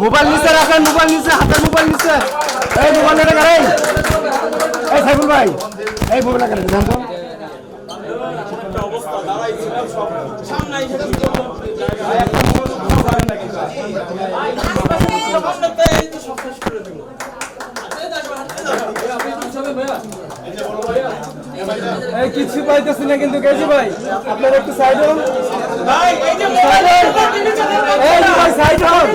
Mobile নিচে রাখেন, mobile নিচে, হাতের মোবাইল নিচে। এই মোবাইল এটা করেন এই। সাইফুল ভাই, এই মোবাইলটা করেন জান সামনে এই কিছু পাইতেছি না কিন্তু কেজি ভাই আপনারা একটু সাইড হন। ভাই সাইড হন।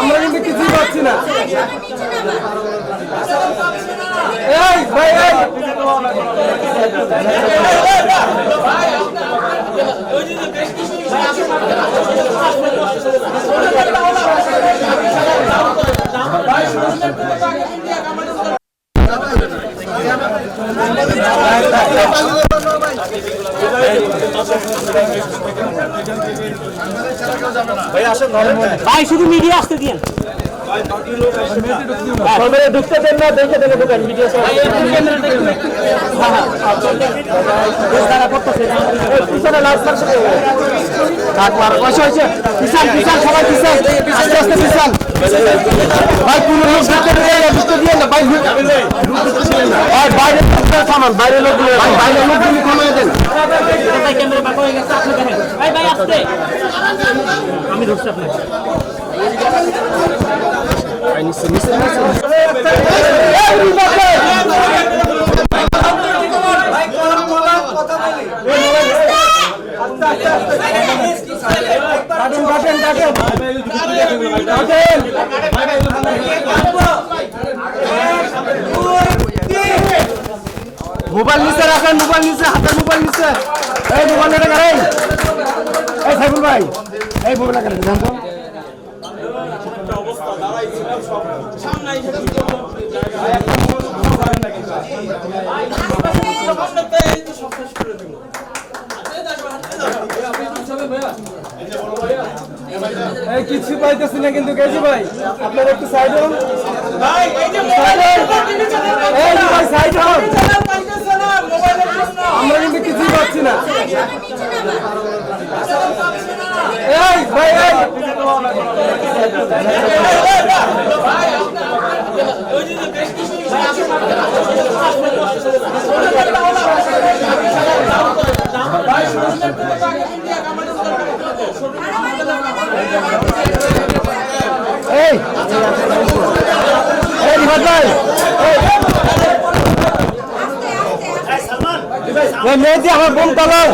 আমরা কিন্তু কিছুই পাচ্ছি না। এই ভাই এই। ভাই শুধু মিডিয়া আসতে দিন ঢুকতে দেন না দেখে দেখে ঢুকেন মার কয়সা হয়েছে পিছান পিছান সবাই পিছান। আস্তে আস্তে ভাই ঢুকতে দিয়ে না ভাই হয়ে গেছে আপনি দেখেন। ভাই ভাই আসতে আমি ধরছি আপনাকে। কাটেন কাটেন কাটেন কাটেন মোবাইল নিচে রাখেন মোবাইল নিচে হাতের মোবাইল নিচে। এই মোবাইল এটা করেন এই। সাইফুল ভাই এই মোবাইল করেন জান তো কিছু পাইতেছি না কিন্তু কেজি ভাই আপনারা একটু সাইড হন। এই যে ভাই সাইড হন আমরা কিন্তু কিছুই পাচ্ছি না এই ভাই এই। এই। এই রিফাত ভাই। এই। মেয়েটি আমার বোন তালাও